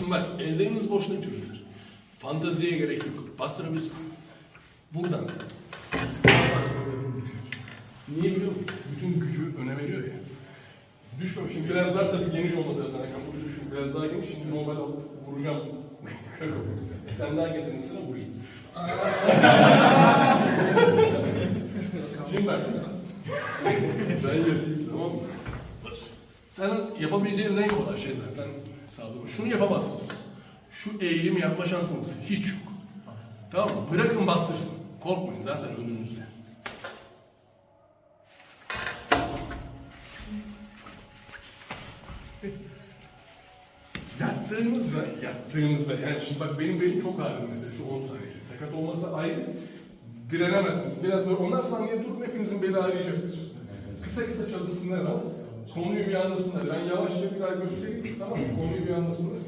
Şimdi bak elleriniz boşuna çocuklar. Fanteziye gerek yok. Bastırabilirsin. Buradan. Niye biliyor musun? Bütün gücü öne veriyor ya. Düşmüyor. Şimdi biraz daha tabii geniş olması lazım. Yani burada düşün biraz daha geniş. Şimdi normal alıp vuracağım. Bir tane daha getirin sıra vurayım. Şimdi bak. Ben yapayım tamam mı? Sen yapabileceğin en kolay şey zaten sağlığı. Şunu yapamazsınız. Şu eğilimi yapma şansınız hiç yok. Tamam mı? Bırakın bastırsın. Korkmayın zaten önünüzde. Yattığınızda, yattığınızda yani şimdi bak benim belim çok ağrıyor mesela şu 10 saniye. Sakat olmasa ayrı direnemezsiniz. Biraz böyle 10'ar saniye durun hepinizin beli ağrıyacaktır. Kısa kısa çalışsınlar ama konuyu bir anlasınlar. Ben yavaşça bir daha göstereyim tamam mı? Konuyu bir anlasınlar.